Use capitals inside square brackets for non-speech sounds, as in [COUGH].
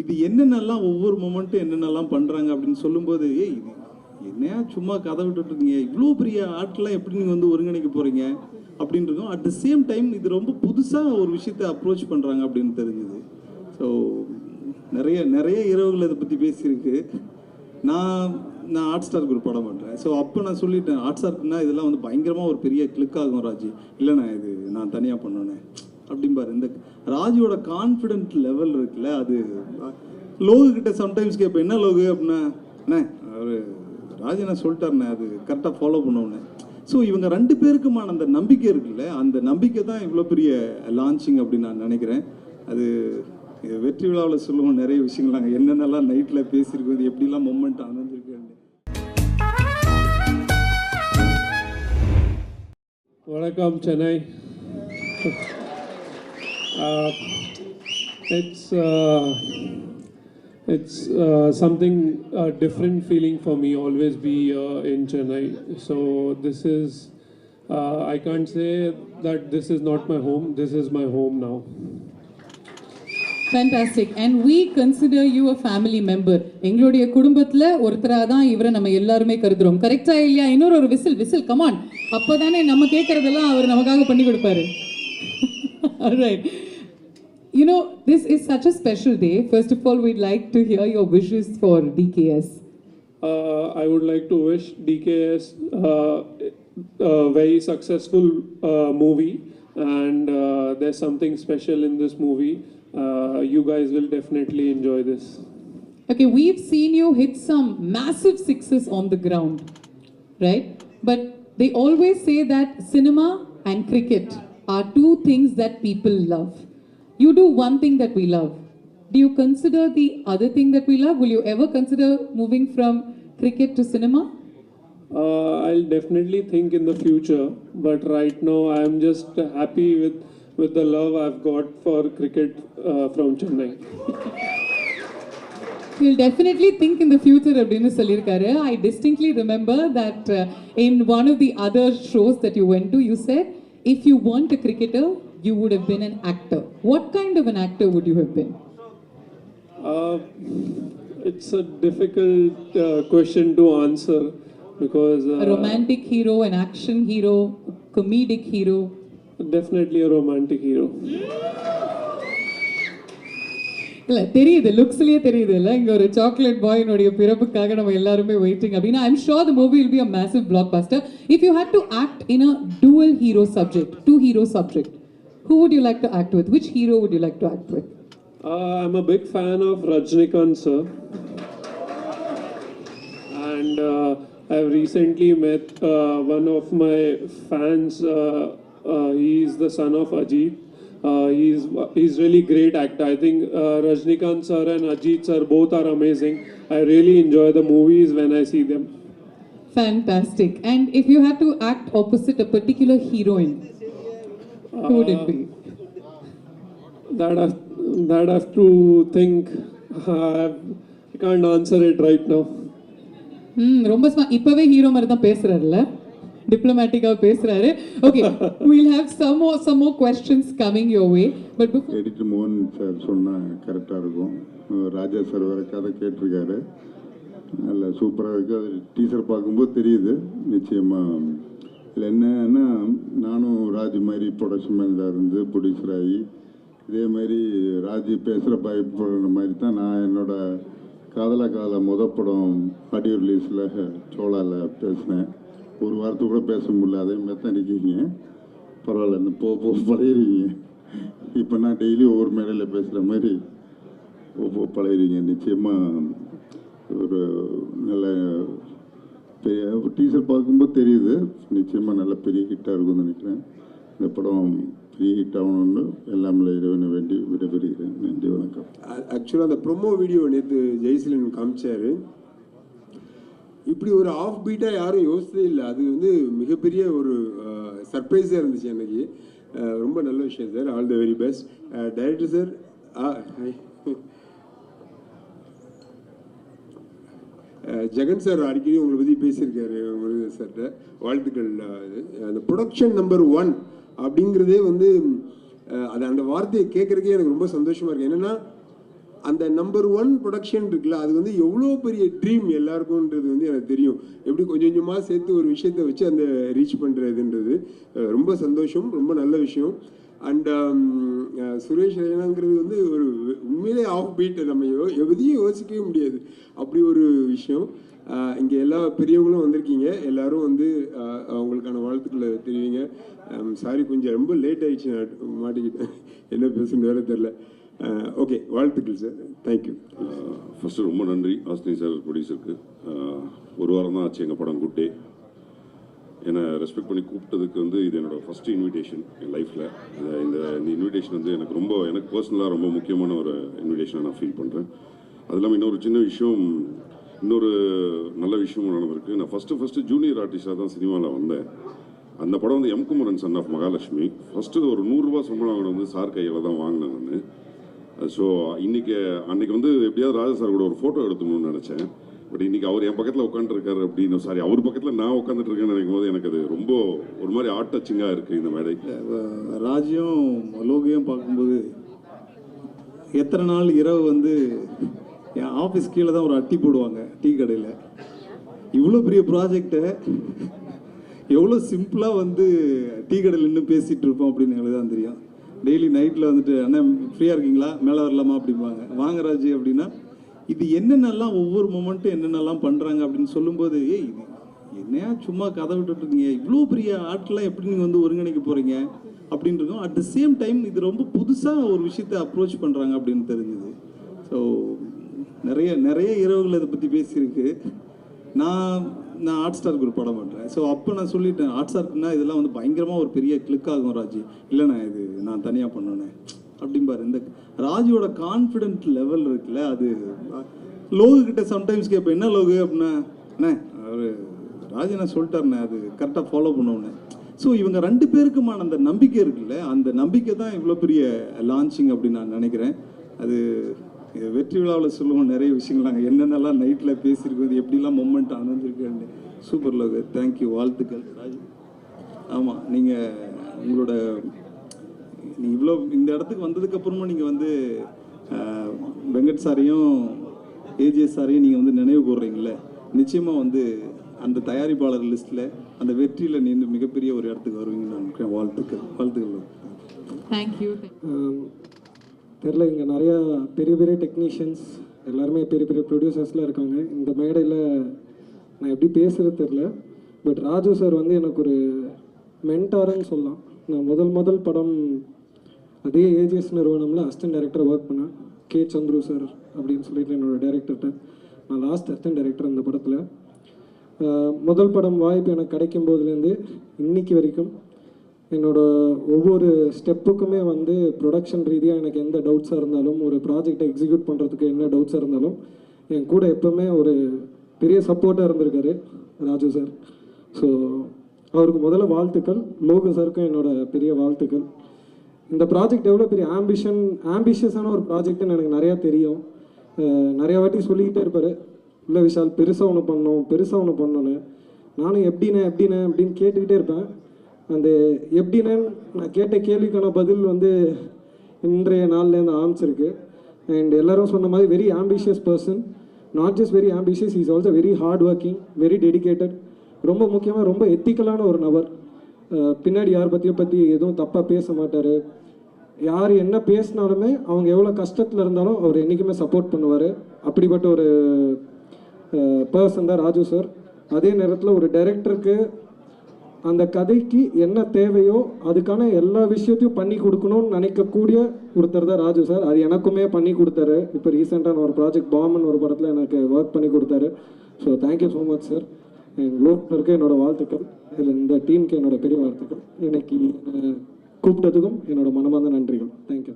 இது என்னென்னலாம் ஒவ்வொரு மொமெண்ட்டும் என்னென்னலாம் பண்ணுறாங்க அப்படின்னு சொல்லும்போது ஏய் இது என்னையா சும்மா கதை விட்டுட்டு இருக்கீங்க? இவ்வளோ பெரிய ஆர்ட்லாம் எப்படி நீங்கள் வந்து ஒருங்கிணைக்க போகிறீங்க அப்படின்றதும் அட் த சேம் டைம் இது ரொம்ப புதுசாக ஒரு விஷயத்தை அப்ரோச் பண்ணுறாங்க அப்படின்னு தெரிஞ்சுது. ஸோ நிறைய நிறைய இரவுகள் இதை பற்றி பேசியிருக்கு. நான் நான் ஹாட் ஸ்டார் குரூப் பட பண்ணுறேன் ஸோ அப்போ நான் சொல்லிட்டேன் ஹாட் ஸ்டார்க்குனா இதெல்லாம் வந்து பயங்கரமாக ஒரு பெரிய கிளிக் ஆகும் ராஜி. இல்லைண்ணா இது நான் தனியாக பண்ணோன்னே. அப்படிம்பாரு. இந்த ராஜுவோட கான்ஃபிடென்ட் லெவல் இருக்குல்ல அது லோகு கிட்ட சம்டைம்ஸ் கேட்பேன் என்ன லோகு? அப்படின்னா அண்ணே அவர் ராஜு என்ன சொல்லிட்டாருண்ணே அது கரெக்டாக ஃபாலோ பண்ணுவோண்ணே ஸோ இவங்க ரெண்டு பேருக்குமான அந்த நம்பிக்கை இருக்குல்ல அந்த நம்பிக்கை தான் இவ்வளோ பெரிய லான்ச்சிங் அப்படின்னு நான் நினைக்கிறேன். அது வெற்றி விழாவில் சொல்லுவோம் நிறைய விஷயங்கள் நாங்கள் என்னென்னலாம் நைட்டில் பேசியிருக்கோம் எப்படிலாம் மொமெண்ட் அமைஞ்சிருக்குன்னு. வணக்கம் Chennai. It's it's uh, something uh, different feeling for me always be uh, in chennai so this is uh, i can't say that this is not my home this is my home now fantastic and we consider you a family member எங்களுடைய குடும்பத்தில் ஒருத்தராக தான் இவரை நம்ம எல்லாருமே கருதுறோம் கரெக்டாக இல்லையா இன்னொரு ஒரு விசில் விசில் கமான் அப்போ தானே நம்ம கேட்குறதெல்லாம் அவர் நமக்காக பண்ணி கொடுப்பாரு right you know this is such a special day first of all we'd like to hear your wishes for dks Uh, I would like to wish DKS uh, a very successful uh, movie, and uh, there's something special in this movie. Uh, you guys will definitely enjoy this. Okay, we've seen you hit some massive sixes on the ground, right? But they always say that cinema and cricket are two things that people love you do one thing that we love. Do you consider the other thing that we love? Will you ever consider moving from cricket to cinema? Uh, I'll definitely think in the future, but right now I'm just happy with, with the love I've got for cricket uh, from Chennai. [LAUGHS] You'll definitely think in the future, Abdinu Salirkare. I distinctly remember that uh, in one of the other shows that you went to, you said, if you weren't a cricketer, you would have been an actor. What kind of an actor would you have been? Uh, it's a difficult uh, question to answer because uh, A romantic hero, an action hero, comedic hero. definitely a romantic hero. இல்ல தெரியுது லுக்ஸ்லயே தெரியுது இல்ல இங்க ஒரு chocolate பாயினுடைய பிறப்புக்காக நம்ம எல்லாருமே waiting அப்படின்னா I'm sure the movie will be a massive blockbuster if you had to act in a dual hero subject two hero subject who would you like to act with which hero would you like to act with Uh, I'm a big fan of Rajnikant sir. And uh, I've recently met uh, one of my fans. Uh, uh, he's the son of Ajit. Uh, he's he's really great actor. I think uh, Rajnikant sir and Ajit sir both are amazing. I really enjoy the movies when I see them. fantastic and if you had to act opposite a particular heroine who would it be That I that I have to think. I can't answer it right now. ம் ரொம்ப. இப்பவே hero மாதிரி தான் பேசுறாருல்ல டிப்ளமேட்டிக்காக பேசுறாரு okay we'll have some more some more questions coming your way but before editor மோகன் sir சொன்னால் கரெக்டாக இருக்கும் ராஜா சார் வேறு கதை கேட்டிருக்காரு நல்ல சூப்பராக இருக்குது அது டீசர் பார்க்கும்போது தெரியுது நிச்சயமாக இதில் என்னன்னா நானும் ராஜ் மாதிரி ப்ரொடக்ஷன் மேனேஜராக இருந்து ப்ரொடியூசர் ஆகி இதே மாதிரி ராஜ் பேசுகிற பயப்படுற மாதிரி தான் நான் என்னோட காதலா காதல முத படம் ஆடியோ ரிலீஸில் சோழாவில் பேசினேன். ஒரு வாரத்தை கூட பேச முடியல அதே மாதிரி தான் நிற்கிங்க பரவாயில்ல இந்த போ போ பழகிருவீங்க இப்போ நான் டெய்லி ஒவ்வொரு மேடையில் பேசுகிற மாதிரி போ போ பழகிருவீங்க நிச்சயமாக ஒரு நல்ல பெரிய டீசர் பார்க்கும்போது தெரியுது. நிச்சயமாக நல்ல பெரிய ஹிட்டாக இருக்கும்னு நினைக்கிறேன். இந்த படம் பெரிய ஹிட் ஆகணும்னு எல்லாமே இறைவனை வேண்டி விடைபெறுகிறேன். நன்றி வணக்கம். ஆக்சுவலாக அந்த ப்ரொமோ வீடியோ நேற்று ஜெய்சிலன் காமிச்சார். இப்படி ஒரு ஆஃப் பீட்டாக யாரும் யோசிச்சதே இல்லை. அது வந்து மிகப்பெரிய ஒரு சர்ப்ரைஸாக இருந்துச்சு எனக்கு. ரொம்ப நல்ல விஷயம் sir all the very best director sir ah Jegan sir அடிக்கடி உங்களை பற்றி பேசியிருக்காரு முருகன் சார்கிட்ட. வாழ்த்துக்கள் இது. அந்த ப்ரொடக்ஷன் நம்பர் ஒன் அப்படிங்கிறதே வந்து அது அந்த வார்த்தையை கேட்குறதுக்கே எனக்கு ரொம்ப சந்தோஷமாக இருக்குது என்னென்னா அந்த நம்பர் ஒன் ப்ரொடக்ஷன் இருக்குல்ல அது வந்து எவ்வளோ பெரிய ட்ரீம் எல்லாருக்கும்ன்றது வந்து எனக்கு தெரியும். எப்படி கொஞ்சம் கொஞ்சமாக சேர்த்து ஒரு விஷயத்தை வச்சு அந்த ரீச் பண்ணுறதுன்றது ரொம்ப சந்தோஷம் ரொம்ப நல்ல விஷயம். அண்ட் சுரேஷ் ரெய்னாங்கிறது வந்து ஒரு உண்மையிலே ஆஃப் பீட் நம்ம எதையும் யோசிக்கவே முடியாது. அப்படி ஒரு விஷயம். இங்கே எல்லா பெரியவங்களும் வந்திருக்கீங்க. எல்லாரும் வந்து அவங்களுக்கான வாழ்த்துக்களை தெரிவிங்க. சாரி கொஞ்சம் ரொம்ப லேட் ஆயிடுச்சு. நான் மாட்டிக்கிட்டேன். [LAUGHS] என்ன பேசுன்னு வேறு தெரில ஓகே வாழ்த்துக்கள் சார் தேங்க்யூ ஃபஸ்ட்டு ரொம்ப நன்றி. ஆஸ்தினி சார் ப்ரொடியூசருக்கு ஒரு வாரம் தான் ஆச்சு எங்கள் படம் குட்டே. என்னை ரெஸ்பெக்ட் பண்ணி கூப்பிட்டதுக்கு வந்து இது என்னோடய ஃபஸ்ட்டு இன்விடேஷன் என் லைஃப்பில் இந்த இந்த இன்விடேஷன் வந்து எனக்கு ரொம்ப எனக்கு பர்சனலாக ரொம்ப முக்கியமான ஒரு இன்விடேஷனை நான் ஃபீல் பண்ணுறேன் அது இல்லாமல் இன்னொரு சின்ன விஷயம் இன்னொரு நல்ல விஷயமும் நடந்திருக்கு. நான் ஃபஸ்ட்டு ஃபஸ்ட்டு ஜூனியர் ஆர்டிஸ்டாக தான் சினிமாவில் வந்தேன். அந்த படம் வந்து M Kumaran son of Mahalakshmi first ஒரு நூறுரூவா சம்பளம் வந்து சார் கையில் தான் வாங்கினேன் நான். ஸோ இன்றைக்கி அன்றைக்கி வந்து எப்படியாவது ராஜா சார் கூட ஒரு ஃபோட்டோ எடுத்துக்கணும்னு நினச்சேன். பட் இன்னைக்கு அவர் என் பக்கத்தில் உட்காந்துருக்காரு அப்படின்னு சாரி அவர் பக்கத்தில் நான் உட்காந்துட்டு இருக்கேன்னு நினைக்கும் போது எனக்கு அது ரொம்ப ஒரு மாதிரி ஆட் டச்சிங்காக இருக்குது இந்த மேடை. ராஜ்யம் ராஜியும் பார்க்கும்போது எத்தனை நாள் இரவு வந்து என் ஆஃபீஸ் கீழே தான் ஒரு அட்டி போடுவாங்க டீ கடையில். இவ்வளோ பெரிய ப்ராஜெக்டை எவ்வளோ சிம்பிளாக வந்து டீ கடையில் நின்று பேசிகிட்டு இருப்போம் அப்படின்னு எங்களுக்கு தான் தெரியும். டெய்லி நைட்டில் வந்துட்டு அண்ணன் ஃப்ரீயாக இருக்கீங்களா? மேலே வரலாமா? அப்படிம்பாங்க. வாங்க ராஜி அப்படின்னா இது என்னென்னலாம் ஒவ்வொரு மொமெண்ட்டும் என்னென்னலாம் பண்ணுறாங்க அப்படின்னு சொல்லும்போது ஏய் இது என்னையா சும்மா கதை விட்டுட்டு இருக்கீங்க? இவ்வளோ பெரிய ஆர்ட்லாம் எப்படி நீங்கள் வந்து ஒருங்கிணைக்க போகிறீங்க அப்படின்னு அட் த சேம் டைம் இது ரொம்ப புதுசாக ஒரு விஷயத்தை அப்ரோச் பண்ணுறாங்க அப்படின்னு தெரிஞ்சுது. ஸோ நிறைய நிறைய இரவுகள் இதை பற்றி பேசியிருக்கு. நான் நான் ஹாட் ஸ்டார் குரூப் படம் பண்ணுறேன் ஸோ அப்போ நான் சொல்லிட்டேன் ஹாட் ஸ்டார்க்குன்னா இதெல்லாம் வந்து பயங்கரமாக ஒரு பெரிய கிளிக் ஆகும் ராஜி. இல்லைண்ணா இது நான் தனியாக பண்ணேன் அப்படிம்பாரு இந்த ராஜுவோட கான்ஃபிடென்ட் லெவல் இருக்குல்ல அது லோகு கிட்ட சம்டைம்ஸ் கேட்பேன் என்ன லோகு? அப்படின்னா அண்ணே அவர் ராஜனை சொல்லிட்டாருண்ணே அது கரெக்டாக ஃபாலோ பண்ணுவோண்ணே ஸோ இவங்க ரெண்டு பேருக்குமான அந்த நம்பிக்கை இருக்குல்ல அந்த நம்பிக்கை தான் இவ்வளோ பெரிய லான்ச்சிங் அப்படின்னு நான் நினைக்கிறேன். அது வெற்றி விழாவில் சொல்லுவோம் நிறைய விஷயங்கள் நாங்கள் என்னென்னலாம் நைட்டில் பேசியிருக்கோம் எப்படிலாம் மொமெண்ட் ஆனந்திருக்குன்னு சூப்பர் லோகு. தேங்க்யூ வாழ்த்துக்கள் ராஜு. ஆமாம் நீங்கள் உங்களோட நீ இவ்வளோ இந்த இடத்துக்கு வந்ததுக்கு அப்புறமா நீங்கள் வந்து வெங்கட் சாரையும் ஏஜிஎஸ் சாரையும் நீங்கள் வந்து நினைவு கூறுறீங்களே நிச்சயமாக வந்து அந்த தயாரிப்பாளர் லிஸ்ட்டில் அந்த வெற்றியில் நீங்க மிகப்பெரிய ஒரு இடத்துக்கு வருவீங்கன்னு நான் நினைக்கிறேன். வாழ்த்துக்கள். வாழ்த்துக்கள் Thank you. தெரில இங்கே நிறையா பெரிய பெரிய டெக்னீஷியன்ஸ் எல்லாருமே பெரிய பெரிய ப்ரொடியூசர்ஸ்லாம் இருக்காங்க. இந்த மேடையில் நான் எப்படி பேசுகிறது தெரில பட் ராஜு சார் வந்து எனக்கு ஒரு மென்டாருன்னு சொல்லலாம். நான் முதல் முதல் படம் அதே ஏஜிஎஸ் நிறுவனமில் அசிஸ்டன்ட் டைரக்டர் ஒர்க் பண்ணேன் கே சந்துரு சார் அப்படின்னு சொல்லிட்டு என்னோட டைரக்டர்கிட்ட நான் லாஸ்ட் அசிஸ்டன்ட் டைரக்டர் அந்த படத்தில். முதல் படம் வாய்ப்பு எனக்கு கிடைக்கும் போதுலேருந்து இன்னைக்கு வரைக்கும் என்னோடய ஒவ்வொரு ஸ்டெப்புக்குமே வந்து ப்ரொடக்ஷன் ரீதியாக எனக்கு எந்த டவுட்ஸாக இருந்தாலும் ஒரு ப்ராஜெக்டை எக்ஸிக்யூட் பண்ணுறதுக்கு என்ன டவுட்ஸாக இருந்தாலும் என் கூட எப்போவுமே ஒரு பெரிய சப்போர்ட்டாக இருந்திருக்காரு ராஜு சார் ஸோ அவருக்கு முதல்ல வாழ்த்துக்கள் லோகு சாருக்கும் என்னோடய பெரிய வாழ்த்துக்கள். இந்த ப்ராஜெக்ட் எவ்வளோ பெரிய ஆம்பிஷன் ஆம்பிஷியஸான ஒரு ப்ராஜெக்ட்னு எனக்கு நிறையா தெரியும். நிறையா வாட்டி சொல்லிக்கிட்டே இருப்பார். இல்லை விஷால் பெருசாக ஒன்று பண்ணோம் பெருசாக ஒன்று பண்ணோன்னு நானும் எப்படிண்ணே எப்படிண்ணே அப்படின்னு கேட்டுக்கிட்டே இருப்பேன். அந்த எப்படின்னு நான் கேட்ட கேள்விக்கான பதில் வந்து இன்றைய நாள்லேருந்து ஆரம்பிச்சிருக்கு. அண்ட் எல்லோரும் சொன்ன மாதிரி very ambitious person not just very ambitious is also very hard working very dedicated ரொம்ப முக்கியமாக ரொம்ப எத்திக்கலான ஒரு நபர். பின்னாடி யார் பற்றிய பற்றி எதுவும் தப்பாக பேச மாட்டார். யார் என்ன பேசினாலுமே அவங்க எவ்வளோ கஷ்டத்தில் இருந்தாலும் அவர் என்றைக்குமே சப்போர்ட் பண்ணுவார். அப்படிப்பட்ட ஒரு பர்சன் தான் ராஜு சார் அதே நேரத்தில் ஒரு டைரக்டருக்கு அந்த கதைக்கு என்ன தேவையோ அதுக்கான எல்லா விஷயத்தையும் பண்ணி கொடுக்கணும்னு நினைக்கக்கூடிய ஒருத்தர் தான் ராஜு சார் அது எனக்குமே பண்ணி கொடுத்தாரு. இப்போ ரீசெண்டாக ஒரு ப்ராஜெக்ட் பாமன் ஒரு படத்தில் எனக்கு ஒர்க் பண்ணி கொடுத்தாரு. So thank you so much sir லோக்கருக்கு என்னோட வாழ்த்துக்கள். இதில் இந்த டீமுக்கு என்னோட பெரிய வாழ்த்துக்கள். இன்னைக்கு கூப்பிட்டதுக்கும் என்னோட மனமார்ந்த நன்றிகள். தேங்க்யூ